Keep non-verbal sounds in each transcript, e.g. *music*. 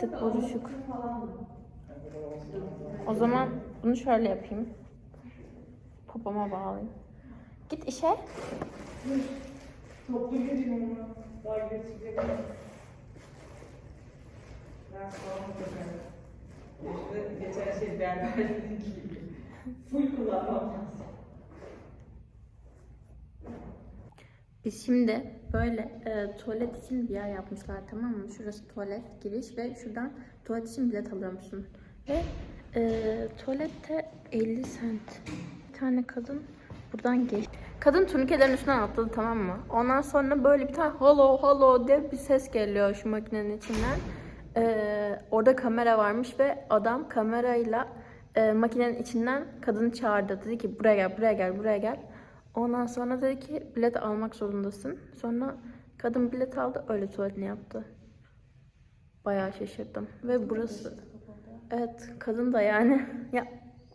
tık buruşuk. O zaman bunu şöyle yapayım. Popoma bağlayayım. Git işe. Toplu gideyim onu. Daha geçecek. Ben. İşte geçen şey berberliğin gibi. Full kullanmam. Biz şimdi böyle e, tuvalet için bir yer yapmışlar tamam mı? Şurası tuvalet giriş ve şuradan tuvalet için bilet alıyormuşsun. Ve e, tuvalette 50 cent. Bir tane kadın buradan geç. Kadın turnikelerin üstünden atladı tamam mı? Ondan sonra böyle bir tane halo halo diye bir ses geliyor şu makinenin içinden. E, orada kamera varmış ve adam kamerayla e, makinenin içinden kadını çağırdı. Dedi ki buraya gel, buraya gel, buraya gel. Ondan sonra dedi ki bilet almak zorundasın. Sonra kadın bilet aldı öyle tuvaletini yaptı. Bayağı şaşırdım. Ve burası... Evet kadın da yani. *laughs* Ya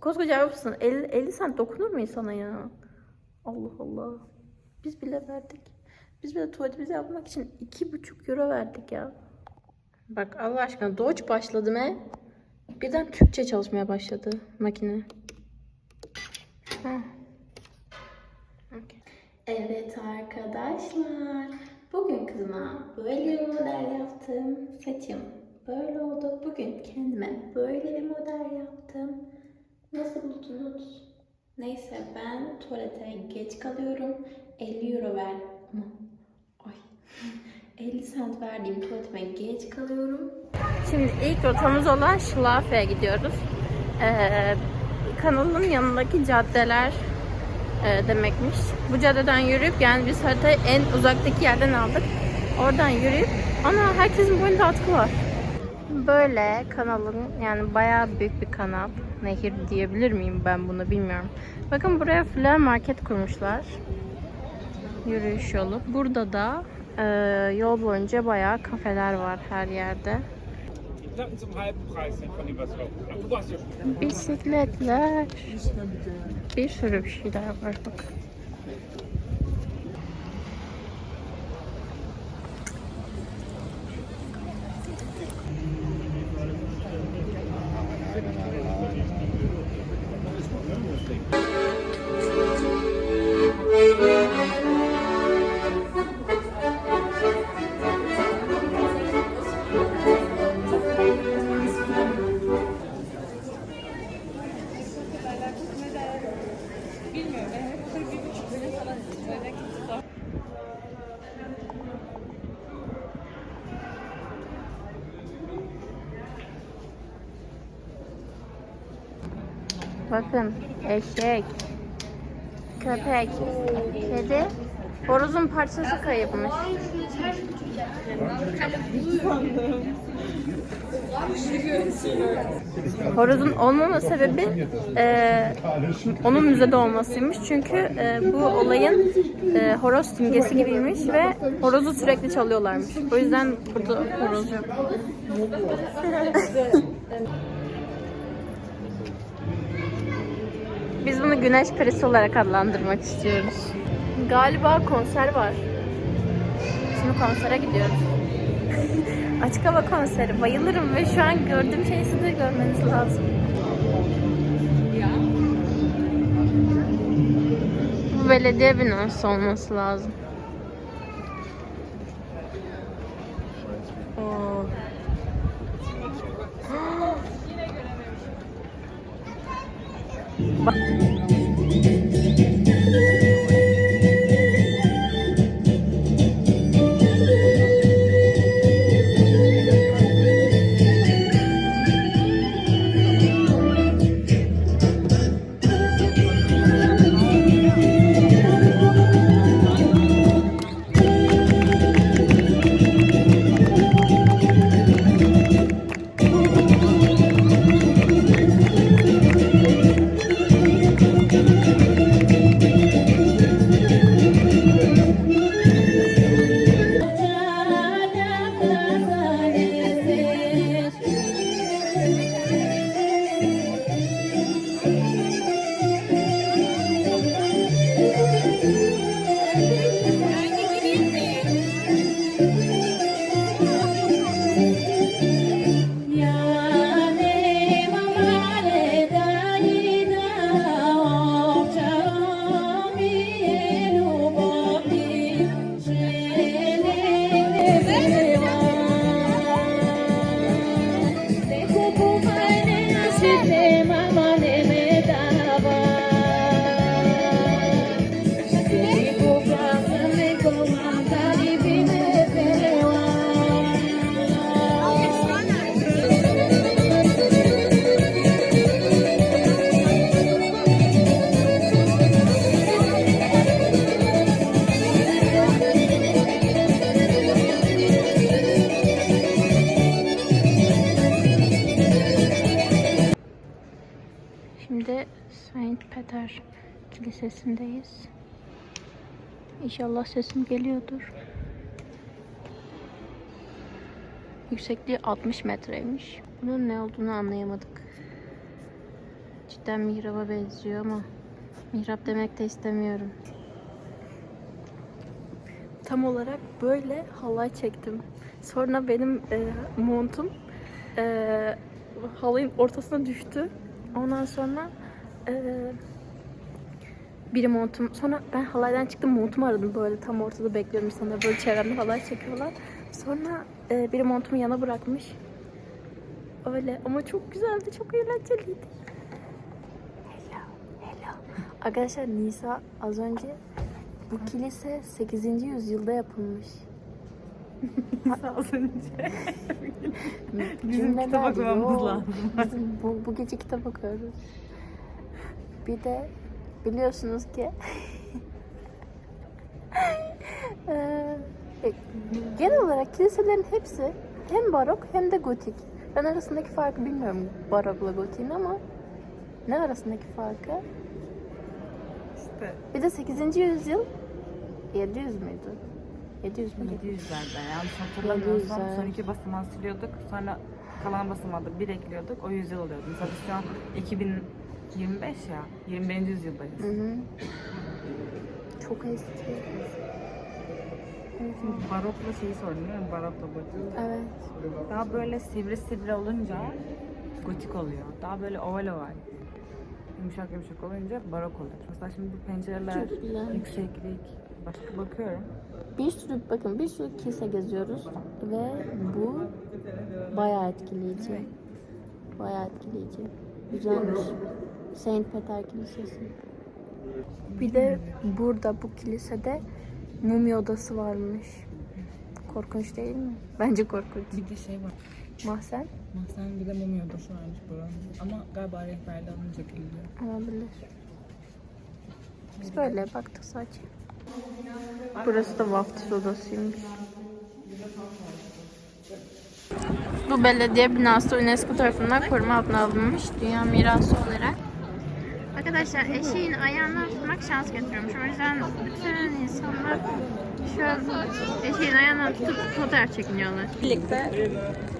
koskoca Avrupa'sın. 50, 50 cent dokunur mu insana ya? Allah Allah. Biz bile verdik. Biz bile tuvaletimizi yapmak için 2,5 euro verdik ya. Bak Allah aşkına Doge başladı mı? Birden Türkçe çalışmaya başladı makine. Heh. Evet arkadaşlar. Bugün kızıma böyle bir model yaptım. Saçım böyle oldu. Bugün kendime böyle bir model yaptım. Nasıl buldunuz? Neyse ben tuvalete geç kalıyorum. 50 euro ver. Ay *laughs* 50 cent verdiğim tuvaletime geç kalıyorum. Şimdi ilk rotamız olan Schlafe'ye gidiyoruz. Ee, kanalın yanındaki caddeler e, demekmiş. Bu caddeden yürüyüp yani biz haritayı en uzaktaki yerden aldık. Oradan yürüyüp ana herkesin boyunda atkı var. Böyle kanalın yani bayağı büyük bir kanal. Nehir diyebilir miyim ben bunu bilmiyorum. Bakın buraya flea market kurmuşlar. Yürüyüş yolu. Burada da e, yol boyunca bayağı kafeler var her yerde. Platten zum halben Preis sind von schon. Bisikletler. Bir sürü bir şeyler var bak. Bakın eşek, köpek, kedi, horozun parçası kayıpmış. Horozun olmama sebebi e, onun müzede olmasıymış. Çünkü e, bu olayın e, horoz simgesi gibiymiş ve horozu sürekli çalıyorlarmış. O yüzden burada horoz yok. *laughs* Biz bunu güneş perisi olarak adlandırmak istiyoruz. Galiba konser var. Şimdi konsere gidiyoruz. *laughs* Açık hava konseri. Bayılırım ve şu an gördüğüm şeyi siz de görmeniz lazım. Bu belediye binası olması lazım. 嘛 Peter Kilisesi'ndeyiz. İnşallah sesim geliyordur. Yüksekliği 60 metreymiş. Bunun ne olduğunu anlayamadık. Cidden mihraba benziyor ama mihrap demek de istemiyorum. Tam olarak böyle halay çektim. Sonra benim e, montum e, halayın ortasına düştü. Ondan sonra e, biri montum sonra ben halaydan çıktım montumu aradım böyle tam ortada bekliyorum insanlar böyle çevremde halay çekiyorlar. Sonra e, biri montumu yana bırakmış. Öyle ama çok güzeldi, çok eğlenceliydi. Hello, hello. Arkadaşlar Nisa az önce bu kilise 8. yüzyılda yapılmış. *laughs* Az önce. Bizim kitap okumamız lazım. Bizim bu, bu gece kitap okuyoruz. Bir de biliyorsunuz ki e, genel olarak kiliselerin hepsi hem barok hem de gotik. Ben arasındaki farkı bilmiyorum barokla gotiğin ama ne arasındaki farkı? İşte Bir de 8. yüzyıl 700 müydü? 700 müydü? 700'lerde yanlış hatırlamıyorsam 700'ler. son iki basamağı siliyorduk. Sonra kalan basamağı da bir ekliyorduk. O yüzyıl oluyordu. Mesela biz şu an 2025 ya. 21. yüzyıldayız. Hı hı. Çok eski. Barokla şeyi sordun değil mi? Barokla gotik. Evet. Daha böyle sivri sivri olunca gotik oluyor. Daha böyle oval oval. Yumuşak yumuşak olunca barok oluyor. Mesela şimdi bu pencereler, Çok yükseklik. Başka bakıyorum. Bir sürü bakın bir sürü kilise geziyoruz ve bu bayağı etkileyici. Bayağı etkileyici. Güzelmiş. Saint Peter Kilisesi. Bir de burada bu kilisede mumya odası varmış. Korkunç değil mi? Bence korkunç. Bir de şey var. Mahzen Mahzen bir de mumya odası varmış buranın. Ama galiba rehberli alınca geliyor. olabilir. Biz böyle baktık sadece. Burası da vaftiz odasıymış. Bu belediye binası UNESCO tarafından koruma altına alınmış dünya mirası olarak. Arkadaşlar eşeğin ayağından tutmak şans getiriyormuş. O yüzden bütün insanlar şu eşeğin ayağından tutup fotoğraf çekiniyorlar. birlikte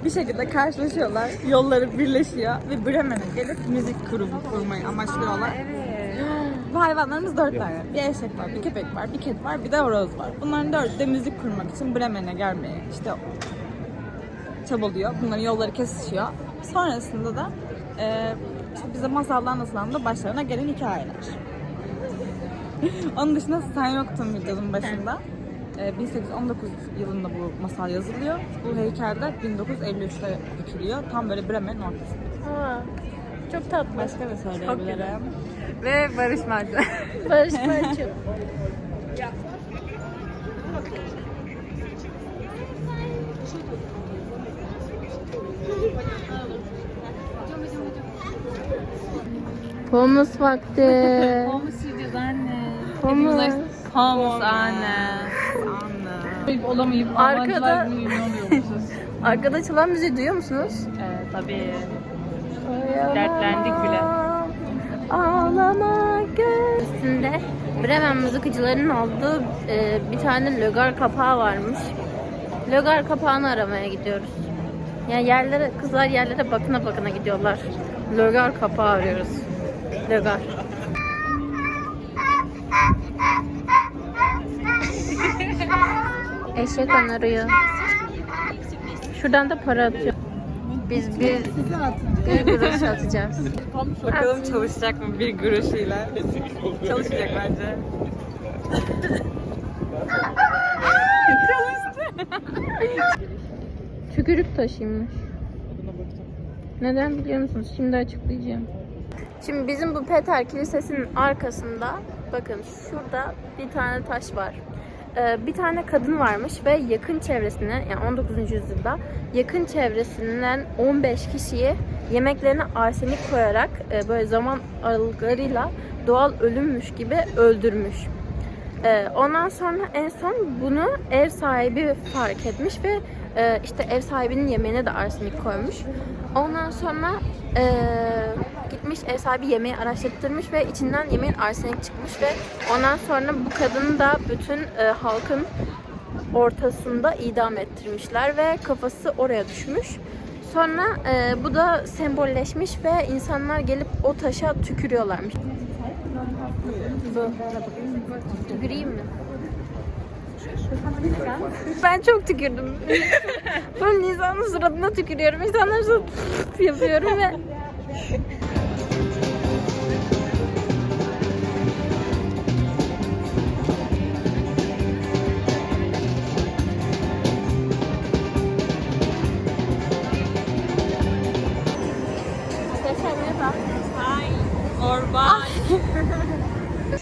bir şekilde karşılaşıyorlar. Yolları birleşiyor ve Bremen'e gelip müzik grubu kurmayı amaçlıyorlar. Bu hayvanlarımız dört tane. Bir eşek var, bir köpek var, bir kedi var, bir de horoz var. Bunların dördü de müzik kurmak için Bremen'e gelmeye işte çabalıyor. Bunların yolları kesişiyor. Sonrasında da e, işte bize masallar anlatılan başlarına gelen hikayeler. *laughs* Onun dışında sen yoktun videonun başında. Ee, 1819 yılında bu masal yazılıyor. Bu heykel de 1953'te dikiliyor. Tam böyle Bremen'in ortasında. Aa, çok tatlı. Başka güzel. söyleyebilirim. Ve Barış Manço. Barış Manço. *laughs* Pomos vakti. *laughs* Humus yiyeceğiz anne. Pomos. Humus anne. Anne. Olamayıp Arkada-. *laughs* Arkada çalan müziği duyuyor musunuz? Evet tabii. Dertlendik bile. Ağlama göz. Üstünde Bremen mızıkıcılarının olduğu e, bir tane lögar kapağı varmış. Lögar kapağını aramaya gidiyoruz. Yani yerlere, kızlar yerlere bakına bakına gidiyorlar. Lögar kapağı arıyoruz. Lögar. *laughs* Eşek onarıyor. Şuradan da para atıyor. Biz bir, bir kuruş atacağız. Bakalım çalışacak mı bir kuruşuyla? Çalışacak bence. Tükürük taşıymış. Neden biliyor musunuz? Şimdi açıklayacağım. Şimdi bizim bu Peter Kilisesi'nin arkasında bakın şurada bir tane taş var. Ee, bir tane kadın varmış ve yakın çevresine yani 19. yüzyılda yakın çevresinden 15 kişiyi yemeklerine arsenik koyarak e, böyle zaman aralıklarıyla doğal ölümmüş gibi öldürmüş. Ee, ondan sonra en son bunu ev sahibi fark etmiş ve e, işte ev sahibinin yemeğine de arsenik koymuş. Ondan sonra e, gitmiş ev sahibi yemeği araştırmış ve içinden yemeğin arsenik çıkmış ve ondan sonra bu kadını da bütün e, halkın ortasında idam ettirmişler ve kafası oraya düşmüş. Sonra e, bu da sembolleşmiş ve insanlar gelip o taşa tükürüyorlarmış. Tüküreyim mi? Ben çok tükürdüm. Böyle insanın suratına tükürüyorum. İnsanların suratına yapıyorum ve.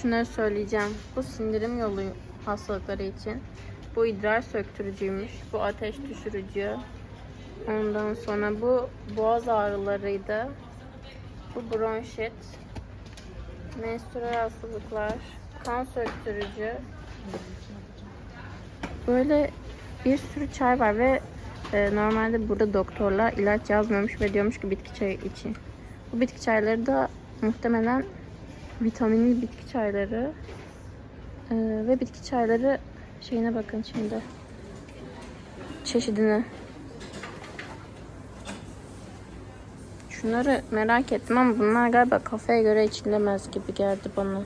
Şunları söyleyeceğim. Bu sindirim yolu hastalıkları için. Bu idrar söktürücüymüş. Bu ateş düşürücü. Ondan sonra bu boğaz ağrılarıydı. Bu bronşit. Menstrual hastalıklar. Kan söktürücü. Böyle bir sürü çay var ve e, normalde burada doktorlar ilaç yazmıyormuş ve diyormuş ki bitki çayı için. Bu bitki çayları da muhtemelen vitaminli bitki çayları Ee, ve bitki çayları şeyine bakın şimdi. Çeşidine. Şunları merak ettim ama bunlar galiba kafaya göre içilemez gibi geldi bana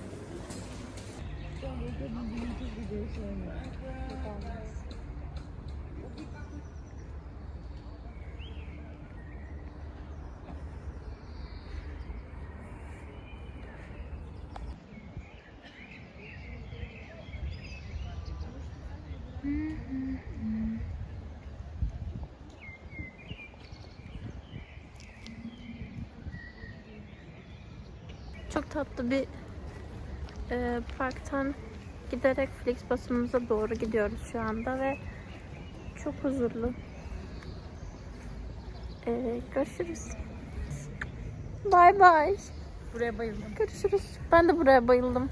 çok tatlı bir e, parktan giderek Flixbus'umuza doğru gidiyoruz şu anda ve çok huzurlu. E, görüşürüz. Bye bye. Buraya bayıldım. Görüşürüz. Ben de buraya bayıldım.